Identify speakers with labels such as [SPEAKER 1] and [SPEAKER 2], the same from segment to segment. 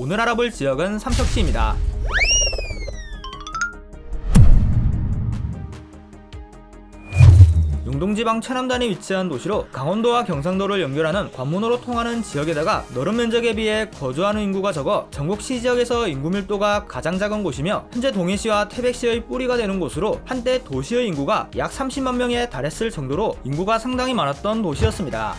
[SPEAKER 1] 오늘 알아볼 지역은 삼척시입니다. 용동지방 최남단에 위치한 도시로 강원도와 경상도를 연결하는 관문으로 통하는 지역에다가 넓은 면적에 비해 거주하는 인구가 적어 전국 시 지역에서 인구 밀도가 가장 작은 곳이며 현재 동해시와 태백시의 뿌리가 되는 곳으로 한때 도시의 인구가 약 30만 명에 달했을 정도로 인구가 상당히 많았던 도시였습니다.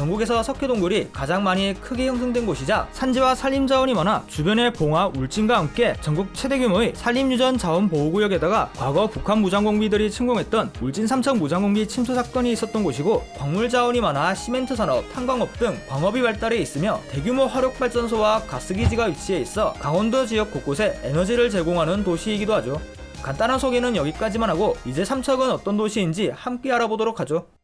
[SPEAKER 1] 전국에서 석회동굴이 가장 많이 크게 형성된 곳이자 산지와 산림 자원이 많아 주변의 봉화, 울진과 함께 전국 최대 규모의 산림유전 자원 보호구역에다가 과거 북한 무장공비들이 침공했던 울진 삼척 무장공비 침투 사건이 있었던 곳이고 광물 자원이 많아 시멘트 산업, 탄광업 등 광업이 발달해 있으며 대규모 화력 발전소와 가스기지가 위치해 있어 강원도 지역 곳곳에 에너지를 제공하는 도시이기도 하죠. 간단한 소개는 여기까지만 하고 이제 삼척은 어떤 도시인지 함께 알아보도록 하죠.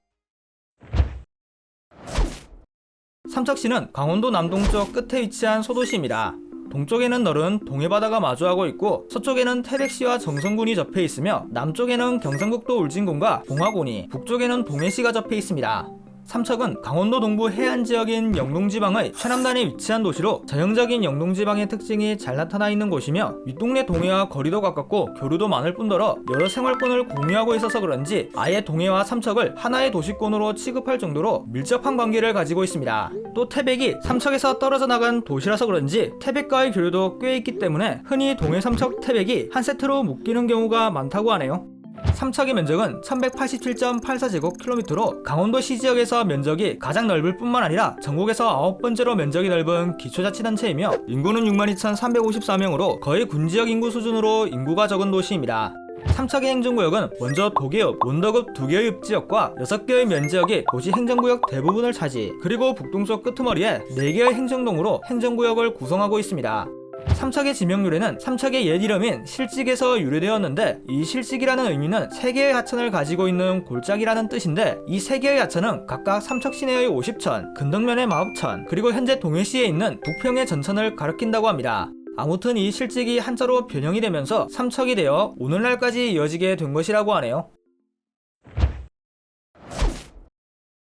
[SPEAKER 1] 삼척시는 강원도 남동쪽 끝에 위치한 소도시입니다. 동쪽에는 넓은 동해바다가 마주하고 있고 서쪽에는 태백시와 정선군이 접해 있으며 남쪽에는 경상북도 울진군과 봉화군이 북쪽에는 동해시가 접해 있습니다. 삼척은 강원도 동부 해안 지역인 영동지방의 최남단에 위치한 도시로 전형적인 영동지방의 특징이 잘 나타나 있는 곳이며 윗동네 동해와 거리도 가깝고 교류도 많을 뿐더러 여러 생활권을 공유하고 있어서 그런지 아예 동해와 삼척을 하나의 도시권으로 취급할 정도로 밀접한 관계를 가지고 있습니다. 또 태백이 삼척에서 떨어져 나간 도시라서 그런지 태백과의 교류도 꽤 있기 때문에 흔히 동해 삼척 태백이 한 세트로 묶이는 경우가 많다고 하네요. 삼척의 면적은 1187.84제곱킬로미터로 강원도 시 지역에서 면적이 가장 넓을 뿐만 아니라 전국에서 아홉 번째로 면적이 넓은 기초자치단체이며 인구는 62,354명으로 거의 군지역 인구 수준으로 인구가 적은 도시입니다. 삼척의 행정구역은 먼저 도계읍, 원덕읍 두 개의 읍지역과 여섯 개의 면지역이 도시 행정구역 대부분을 차지, 그리고 북동쪽 끄트머리에 네 개의 행정동으로 행정구역을 구성하고 있습니다. 삼척의 지명유래는 삼척의 옛 이름인 실직에서 유래되었는데 이 실직이라는 의미는 세 개의 하천을 가지고 있는 골짜기라는 뜻인데 이세 개의 하천은 각각 삼척 시내의 50천, 근덕면의 마읍천, 그리고 현재 동해시에 있는 북평의 전천을 가리킨다고 합니다. 아무튼 이 실직이 한자로 변형이 되면서 삼척이 되어 오늘날까지 이어지게 된 것이라고 하네요.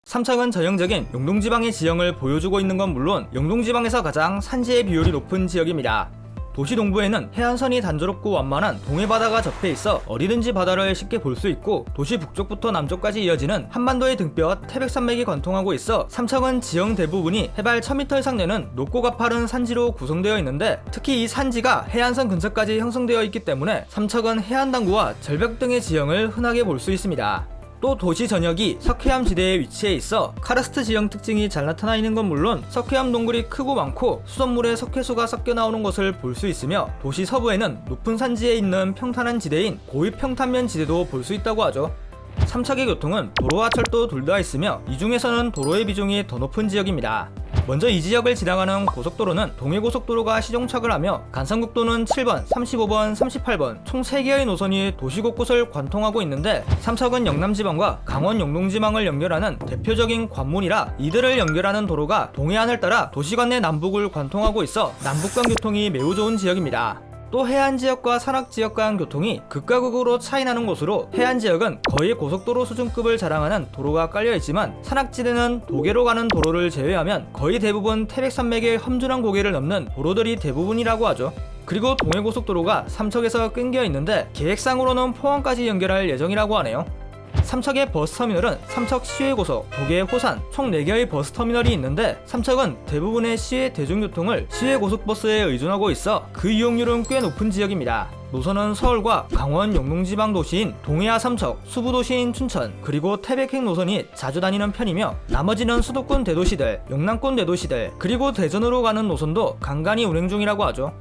[SPEAKER 1] 삼척은 전형적인 영동지방의 지형을 보여주고 있는 건 물론 영동지방에서 가장 산지의 비율이 높은 지역입니다. 도시 동부에는 해안선이 단조롭고 완만한 동해바다가 접해 있어 어디든지 바다를 쉽게 볼 수 있고 도시 북쪽부터 남쪽까지 이어지는 한반도의 등뼈 태백산맥이 관통하고 있어 삼척은 지형 대부분이 해발 1000m 이상 되는 높고 가파른 산지로 구성되어 있는데 특히 이 산지가 해안선 근처까지 형성되어 있기 때문에 삼척은 해안당구와 절벽 등의 지형을 흔하게 볼 수 있습니다. 또 도시 전역이 석회암 지대에 위치해 있어 카르스트 지형 특징이 잘 나타나 있는 건 물론 석회암 동굴이 크고 많고 수돗물에 석회수가 섞여 나오는 것을 볼 수 있으며 도시 서부에는 높은 산지에 있는 평탄한 지대인 고위 평탄면 지대도 볼 수 있다고 하죠. 삼척의 교통은 도로와 철도 둘 다 있으며 이 중에서는 도로의 비중이 더 높은 지역입니다. 먼저 이 지역을 지나가는 고속도로는 동해고속도로가 시종착을 하며 간선국도는 7번, 35번, 38번 총 3개의 노선이 도시 곳곳을 관통하고 있는데 삼척은 영남지방과 강원 영동지방을 연결하는 대표적인 관문이라 이들을 연결하는 도로가 동해안을 따라 도시관 내 남북을 관통하고 있어 남북간 교통이 매우 좋은 지역입니다. 또 해안 지역과 산악 지역 간 교통이 극과 극으로 차이나는 곳으로 해안 지역은 거의 고속도로 수준급을 자랑하는 도로가 깔려 있지만 산악지대는 도계로 가는 도로를 제외하면 거의 대부분 태백산맥의 험준한 고개를 넘는 도로들이 대부분이라고 하죠. 그리고 동해고속도로가 삼척에서 끊겨 있는데 계획상으로는 포항까지 연결할 예정이라고 하네요. 삼척의 버스터미널은 삼척 시외고속, 도계 호산 총 4개의 버스터미널이 있는데 삼척은 대부분의 시외 대중교통을 시외 고속버스에 의존하고 있어 그 이용률은 꽤 높은 지역입니다. 노선은 서울과 강원 영동지방 도시인 동해와 삼척, 수부 도시인 춘천, 그리고 태백행 노선이 자주 다니는 편이며 나머지는 수도권 대도시들, 영남권 대도시들, 그리고 대전으로 가는 노선도 간간히 운행 중이라고 하죠.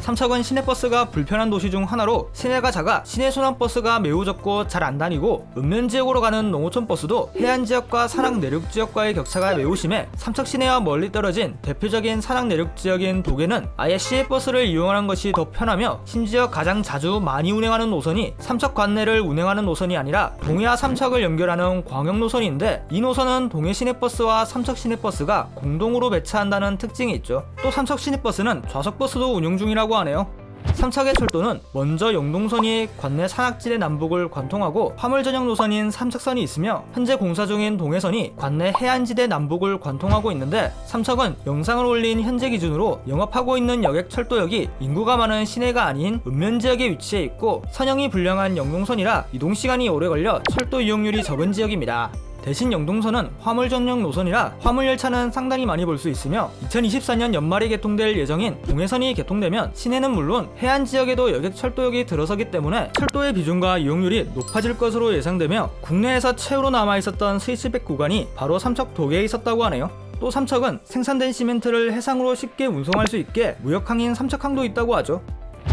[SPEAKER 1] 삼척은 시내버스가 불편한 도시 중 하나로 시내가 작아 시내 순환버스가 매우 적고 잘 안 다니고 읍면 지역으로 가는 농어촌 버스도 해안 지역과 산악 내륙 지역과의 격차가 매우 심해 삼척 시내와 멀리 떨어진 대표적인 산악 내륙 지역인 도계는 아예 시외버스를 이용하는 것이 더 편하며 심지어 가장 자주 많이 운행하는 노선이 삼척 관내를 운행하는 노선이 아니라 동해와 삼척을 연결하는 광역 노선인데 이 노선은 동해 시내버스와 삼척 시내버스가 공동으로 배차한다는 특징이 있죠. 또 삼척 시내버스는 좌석버스도 운영 중이라 고 하네요. 삼척의 철도는 먼저 영동선이 관내 산악지대 남북을 관통하고 화물 전용 노선인 삼척선이 있으며 현재 공사 중인 동해선이 관내 해안지대 남북을 관통하고 있는데 삼척은 영상을 올린 현재 기준으로 영업하고 있는 여객 철도역이 인구가 많은 시내가 아닌 읍면 지역에 위치해 있고 선형이 불량한 영동선이라 이동 시간이 오래 걸려 철도 이용률이 적은 지역입니다. 대신 영동선은 화물 전용 노선이라 화물 열차는 상당히 많이 볼 수 있으며 2024년 연말에 개통될 예정인 동해선이 개통되면 시내는 물론 해안 지역에도 여객 철도역이 들어서기 때문에 철도의 비중과 이용률이 높아질 것으로 예상되며 국내에서 최후로 남아 있었던 스위치백 구간이 바로 삼척 도계에 있었다고 하네요. 또 삼척은 생산된 시멘트를 해상으로 쉽게 운송할 수 있게 무역항인 삼척항도 있다고 하죠.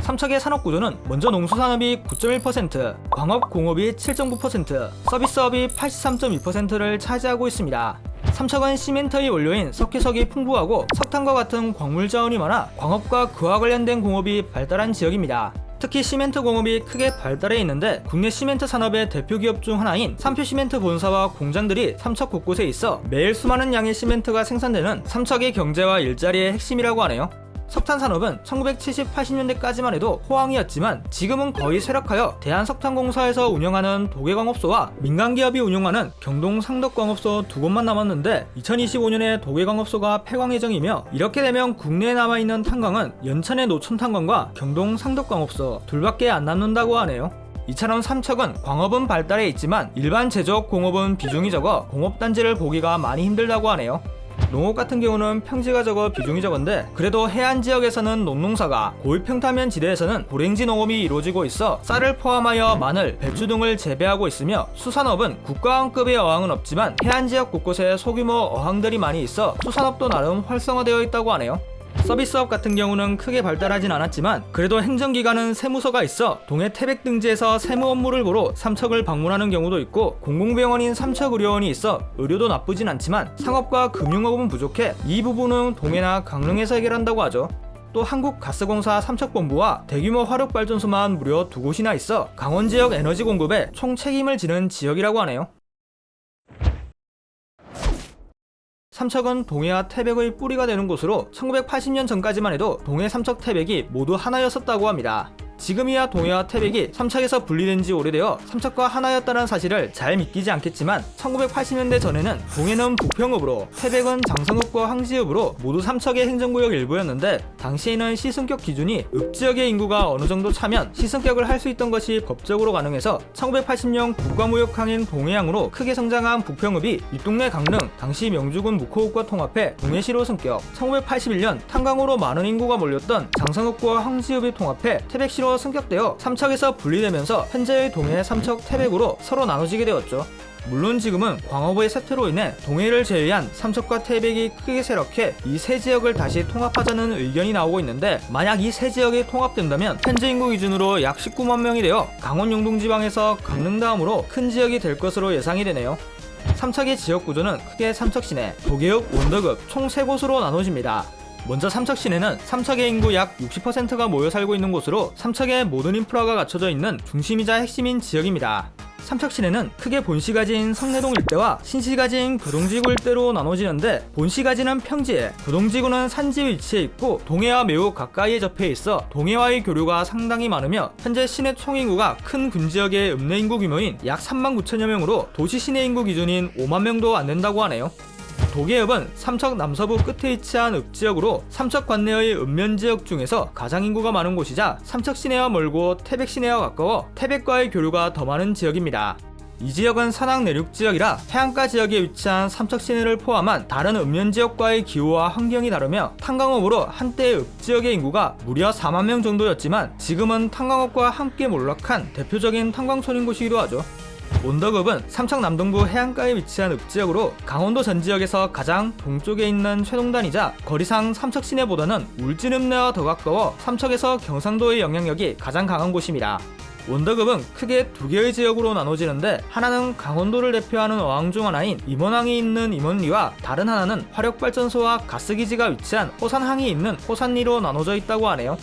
[SPEAKER 1] 삼척의 산업 구조는 먼저 농수산업이 9.1%, 광업 공업이 7.9%, 서비스업이 83.2%를 차지하고 있습니다. 삼척은 시멘트의 원료인 석회석이 풍부하고 석탄과 같은 광물 자원이 많아 광업과 그와 관련된 공업이 발달한 지역입니다. 특히 시멘트 공업이 크게 발달해 있는데 국내 시멘트 산업의 대표 기업 중 하나인 삼표 시멘트 본사와 공장들이 삼척 곳곳에 있어 매일 수많은 양의 시멘트가 생산되는 삼척의 경제와 일자리의 핵심이라고 하네요. 석탄 산업은 1970, 80년대까지만 해도 호황이었지만 지금은 거의 쇠락하여 대한석탄공사에서 운영하는 도계광업소와 민간 기업이 운영하는 경동 상덕광업소 두 곳만 남았는데 2025년에 도계광업소가 폐광 예정이며 이렇게 되면 국내에 남아 있는 탄광은 연천의 노천탄광과 경동 상덕광업소 둘밖에 안 남는다고 하네요. 이처럼 삼척은 광업은 발달해 있지만 일반 제조업 공업은 비중이 적어 공업단지를 보기가 많이 힘들다고 하네요. 농업 같은 경우는 평지가 적어 비중이 적은데 그래도 해안 지역에서는 농농사가 고위평타면 지대에서는 고랭지 농업이 이루어지고 있어 쌀을 포함하여 마늘, 배추 등을 재배하고 있으며 수산업은 국가원급의 어항은 없지만 해안 지역 곳곳에 소규모 어항들이 많이 있어 수산업도 나름 활성화되어 있다고 하네요. 서비스업 같은 경우는 크게 발달하진 않았지만 그래도 행정기관은 세무서가 있어 동해 태백 등지에서 세무 업무를 보러 삼척을 방문하는 경우도 있고 공공병원인 삼척의료원이 있어 의료도 나쁘진 않지만 상업과 금융업은 부족해 이 부분은 동해나 강릉에서 해결한다고 하죠. 또 한국가스공사 삼척본부와 대규모 화력발전소만 무려 두 곳이나 있어 강원 지역 에너지 공급에 총 책임을 지는 지역이라고 하네요. 삼척은 동해와 태백의 뿌리가 되는 곳으로 1980년 전까지만 해도 동해 삼척 태백이 모두 하나였었다고 합니다. 지금이야 동해와 태백이 삼척에서 분리된 지 오래되어 삼척과 하나였다는 사실을 잘 믿기지 않겠지만 1980년대 전에는 동해는 부평읍으로 태백은 장성읍과 황지읍으로 모두 삼척의 행정구역 일부였는데 당시에는 시승격 기준이 읍 지역의 인구가 어느 정도 차면 시승격을 할 수 있던 것이 법적으로 가능해서 1980년 국가무역항인 동해항으로 크게 성장한 부평읍이 윗동네 강릉 당시 명주군 묵호읍과 통합해 동해시로 승격. 1981년 탄광으로 많은 인구가 몰렸던 장성읍과 황지읍이 통합해 태백시로 승격되어 삼척에서 분리되면서 현재의 동해 삼척 태백으로 서로 나눠지게 되었죠. 물론 지금은 광업의 사태로 인해 동해를 제외한 삼척과 태백이 크게 쇠락해 이 세 지역을 다시 통합하자는 의견이 나오고 있는데 만약 이 세 지역이 통합된다면 현재 인구 기준으로 약 19만 명이 되어 강원 영동 지방에서 강릉 다음으로 큰 지역이 될 것으로 예상이 되네요. 삼척의 지역 구조는 크게 삼척 시내, 도계읍, 원덕읍 총세 곳으로 나눠집니다. 먼저 삼척 시내는 삼척의 인구 약 60%가 모여 살고 있는 곳으로 삼척의 모든 인프라가 갖춰져 있는 중심이자 핵심인 지역입니다. 삼척 시내는 크게 본시가지인 성내동 일대와 신시가지인 교동지구 일대로 나눠지는데 본시가지는 평지에, 교동지구는 산지에 위치해 있고 동해와 매우 가까이에 접해 있어 동해와의 교류가 상당히 많으며 현재 시내 총인구가 큰 군지역의 읍내 인구 규모인 약 3만 9천여 명으로 도시 시내 인구 기준인 5만 명도 안 된다고 하네요. 도계읍은 삼척 남서부 끝에 위치한 읍지역으로 삼척 관내의 읍면 지역 중에서 가장 인구가 많은 곳이자 삼척 시내와 멀고 태백 시내와 가까워 태백과의 교류가 더 많은 지역입니다. 이 지역은 산악 내륙 지역이라 해안가 지역에 위치한 삼척 시내를 포함한 다른 읍면 지역과의 기후와 환경이 다르며 탄광업으로 한때 읍 지역의 인구가 무려 4만 명 정도였지만 지금은 탄광업과 함께 몰락한 대표적인 탄광촌인 곳이기도 하죠. 온덕읍은 삼척 남동부 해안가에 위치한 읍지역으로 강원도 전 지역에서 가장 동쪽에 있는 최동단이자 거리상 삼척 시내보다는 울진 읍내와 더 가까워 삼척에서 경상도의 영향력이 가장 강한 곳입니다. 원덕읍은 크게 두 개의 지역으로 나눠지는데 하나는 강원도를 대표하는 어항 중 하나인 임원항이 있는 임원리와 다른 하나는 화력발전소와 가스기지가 위치한 호산항이 있는 호산리로 나눠져 있다고 하네요.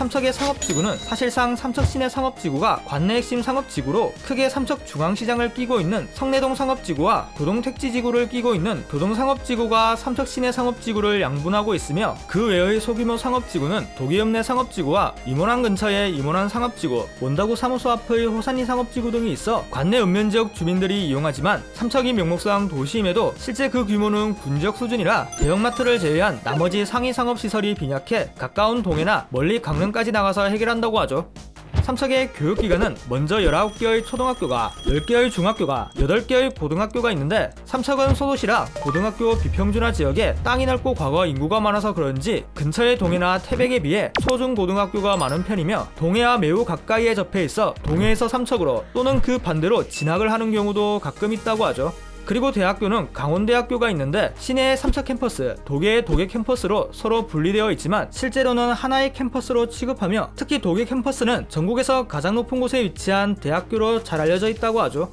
[SPEAKER 1] 삼척의 상업지구는 사실상 삼척 시내 상업지구가 관내 핵심 상업지구로 크게 삼척 중앙시장을 끼고 있는 성내동 상업지구와 교동 택지지구를 끼고 있는 교동 상업지구가 삼척 시내 상업지구를 양분하고 있으며 그 외의 소규모 상업지구는 도기읍 내 상업지구와 임원항 근처의 임원항 상업지구, 원다구 사무소 앞의 호산리 상업지구 등이 있어 관내 읍면지역 주민들이 이용하지만 삼척이 명목상 도시임에도 실제 그 규모는 군지역 수준이라 대형마트를 제외한 나머지 상위 상업시설이 빈약해 가까운 동해나 멀리 강 릉까지 나가서 해결한다고 하죠. 삼척의 교육기관은 먼저 19개의 초등학교가 10개의 중학교가 8개의 고등학교가 있는데 삼척은 소도시라 고등학교 비평준화 지역에 땅이 넓고 과거 인구가 많아서 그런지 근처의 동해나 태백에 비해 초중 고등학교가 많은 편이며 동해와 매우 가까이에 접해 있어 동해에서 삼척으로 또는 그 반대로 진학을 하는 경우도 가끔 있다고 하죠. 그리고 대학교는 강원대학교가 있는데 시내의 삼척 캠퍼스, 도계의 도계 캠퍼스로 서로 분리되어 있지만 실제로는 하나의 캠퍼스로 취급하며 특히 도계 캠퍼스는 전국에서 가장 높은 곳에 위치한 대학교로 잘 알려져 있다고 하죠.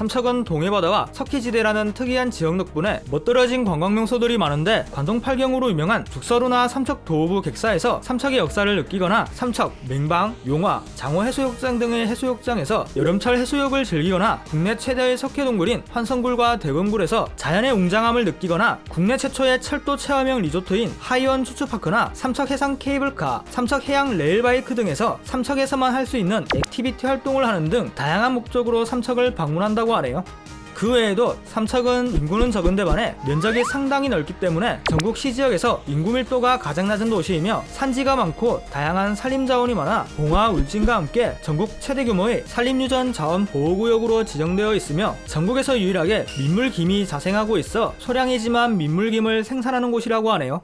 [SPEAKER 1] 삼척은 동해바다와 석회지대라는 특이한 지역 덕분에 멋들어진 관광 명소들이 많은데 관동 팔경으로 유명한 죽서루나 삼척 도읍부 객사에서 삼척의 역사를 느끼거나 삼척, 맹방, 용화, 장호 해수욕장 등의 해수욕장에서 여름철 해수욕을 즐기거나 국내 최대의 석회동굴인 환성굴과 대금굴에서 자연의 웅장함을 느끼거나 국내 최초의 철도 체험형 리조트인 하이원 추추파크나 삼척 해상 케이블카, 삼척 해양 레일바이크 등에서 삼척에서만 할 수 있는 액티비티 활동을 하는 등 다양한 목적으로 삼척을 방문한다고 하네요. 그 외에도 삼척은 인구는 적은데 반해 면적이 상당히 넓기 때문에 전국 시지역에서 인구 밀도가 가장 낮은 도시이며 산지가 많고 다양한 산림 자원이 많아 봉화, 울진과 함께 전국 최대 규모의 산림유전 자원 보호구역으로 지정되어 있으며 전국에서 유일하게 민물김이 자생하고 있어 소량이지만 민물김을 생산하는 곳이라고 하네요.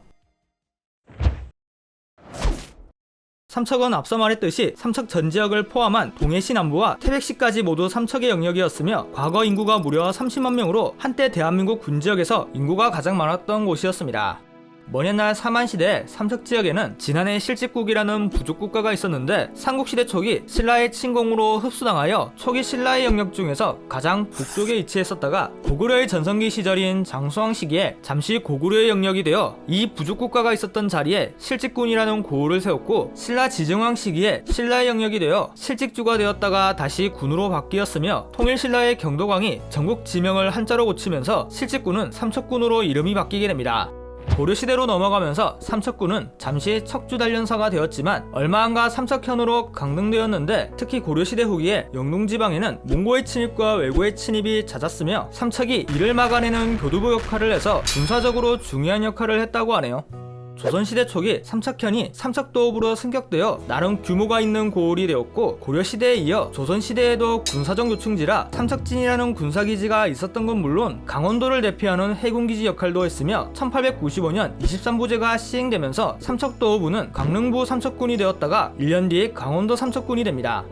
[SPEAKER 1] 삼척은 앞서 말했듯이 삼척 전 지역을 포함한 동해시 남부와 태백시까지 모두 삼척의 영역이었으며 과거 인구가 무려 30만 명으로 한때 대한민국 군 지역에서 인구가 가장 많았던 곳이었습니다. 먼 옛날 사만시대 삼척 지역에는 지난해 실직국이라는 부족 국가가 있었는데 삼국시대 초기 신라의 침공으로 흡수당하여 초기 신라의 영역 중에서 가장 북쪽에 위치했었다가 고구려의 전성기 시절인 장수왕 시기에 잠시 고구려의 영역이 되어 이 부족 국가가 있었던 자리에 실직군이라는 고을을 세웠고 신라 지정왕 시기에 신라의 영역이 되어 실직주가 되었다가 다시 군으로 바뀌었으며 통일신라의 경도광이 전국 지명을 한자로 고치면서 실직군은 삼척군으로 이름이 바뀌게 됩니다. 고려시대로 넘어가면서 삼척군은 잠시 척주단련사가 되었지만 얼마 안가 삼척현으로 강등되었는데 특히 고려시대 후기에 영동지방에는 몽고의 침입과 외고의 침입이 잦았으며 삼척이 이를 막아내는 교두보 역할을 해서 군사적으로 중요한 역할을 했다고 하네요. 조선시대 초기 삼척현이 삼척도읍으로 승격되어 나름 규모가 있는 고을이 되었고 고려시대에 이어 조선시대에도 군사적 요충지라 삼척진이라는 군사기지가 있었던 건 물론 강원도를 대표하는 해군기지 역할도 했으며 1895년 23부제가 시행되면서 삼척도읍부는 강릉부 삼척군이 되었다가 1년 뒤에 강원도 삼척군이 됩니다.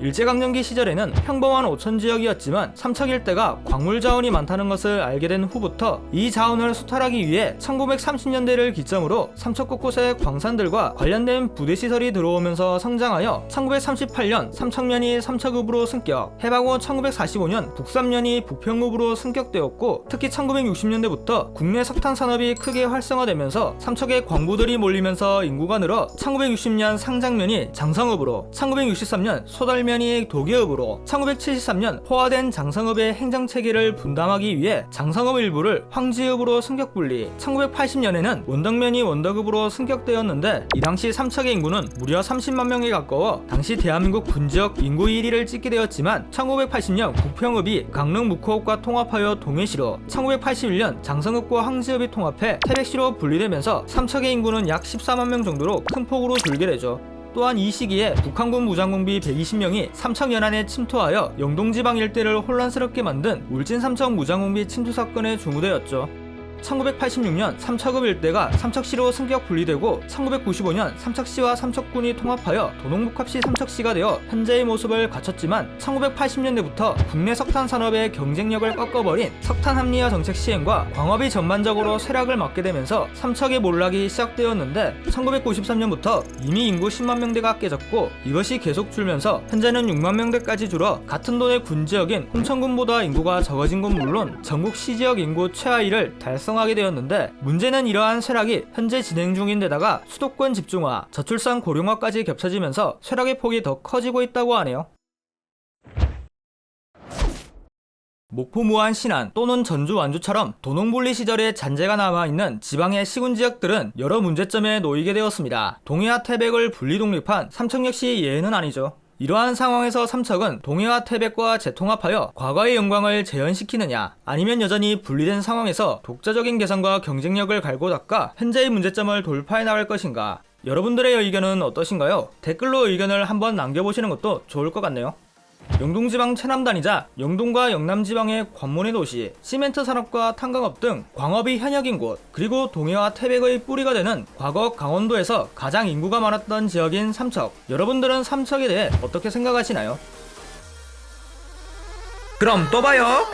[SPEAKER 1] 일제강점기 시절에는 평범한 오천 지역이었지만 삼척 일대가 광물 자원이 많다는 것을 알게 된 후부터 이 자원을 수탈하기 위해 1930년대를 기점으로 삼척 곳곳에 광산들과 관련된 부대 시설이 들어오면서 성장하여 1938년 삼척면이 삼척읍으로 승격, 해방 후 1945년 북삼면이 부평읍으로 승격되었고 특히 1960년대부터 국내 석탄 산업이 크게 활성화되면서 삼척에 광부들이 몰리면서 인구가 늘어 1960년 상장면이 장성읍으로 1963년 소달 면이 도계읍으로 1973년 포화된 장성읍의 행정체계를 분담하기 위해 장성읍 일부를 황지읍으로 승격 분리 1980년에는 원덕면이 원덕읍으로 승격되었는데 이 당시 삼척의 인구는 무려 30만 명에 가까워 당시 대한민국 군지역 인구 1위를 찍게 되었지만 1980년 부평읍이 강릉 묵호읍과 통합하여 동해시로 1981년 장성읍과 황지읍이 통합해 태백시로 분리되면서 삼척의 인구는 약 14만 명 정도로 큰 폭으로 줄게 되죠. 또한 이 시기에 북한군 무장공비 120명이 삼척 연안에 침투하여 영동지방 일대를 혼란스럽게 만든 울진 삼척 무장공비 침투 사건의 주무대였죠. 1986년 삼척읍 일대가 삼척시로 승격 분리되고 1995년 삼척시와 삼척군이 통합하여 도농복합시 삼척시가 되어 현재의 모습을 갖췄지만 1980년대부터 국내 석탄 산업의 경쟁력을 꺾어버린 석탄 합리화 정책 시행과 광업이 전반적으로 쇠락을 맞게 되면서 삼척의 몰락이 시작되었는데 1993년부터 이미 인구 10만 명대가 깨졌고 이것이 계속 줄면서 현재는 6만 명대까지 줄어 같은 돈의 군지역인 홍천군보다 인구가 적어진 건 물론 전국 시지역 인구 최하위를 달성 각성하게 되었는데 문제는 이러한 쇠락이 현재 진행 중인 데다가 수도권 집중화, 저출산 고령화까지 겹쳐지면서 쇠락의 폭이 더 커지고 있다고 하네요. 목포 무안 신안 또는 전주 완주처럼 도농분리 시절에 잔재가 남아있는 지방의 시군 지역들은 여러 문제점에 놓이게 되었습니다. 동해와 태백을 분리 독립한 삼척 역시 예외는 아니죠. 이러한 상황에서 삼척은 동해와 태백과 재통합하여 과거의 영광을 재현시키느냐 아니면 여전히 분리된 상황에서 독자적인 개성과 경쟁력을 갈고 닦아 현재의 문제점을 돌파해 나갈 것인가 여러분들의 의견은 어떠신가요? 댓글로 의견을 한번 남겨보시는 것도 좋을 것 같네요. 영동지방 최남단이자 영동과 영남지방의 관문의 도시, 시멘트 산업과 탄광업 등 광업이 현역인 곳, 그리고 동해와 태백의 뿌리가 되는 과거 강원도에서 가장 인구가 많았던 지역인 삼척. 여러분들은 삼척에 대해 어떻게 생각하시나요? 그럼 또 봐요!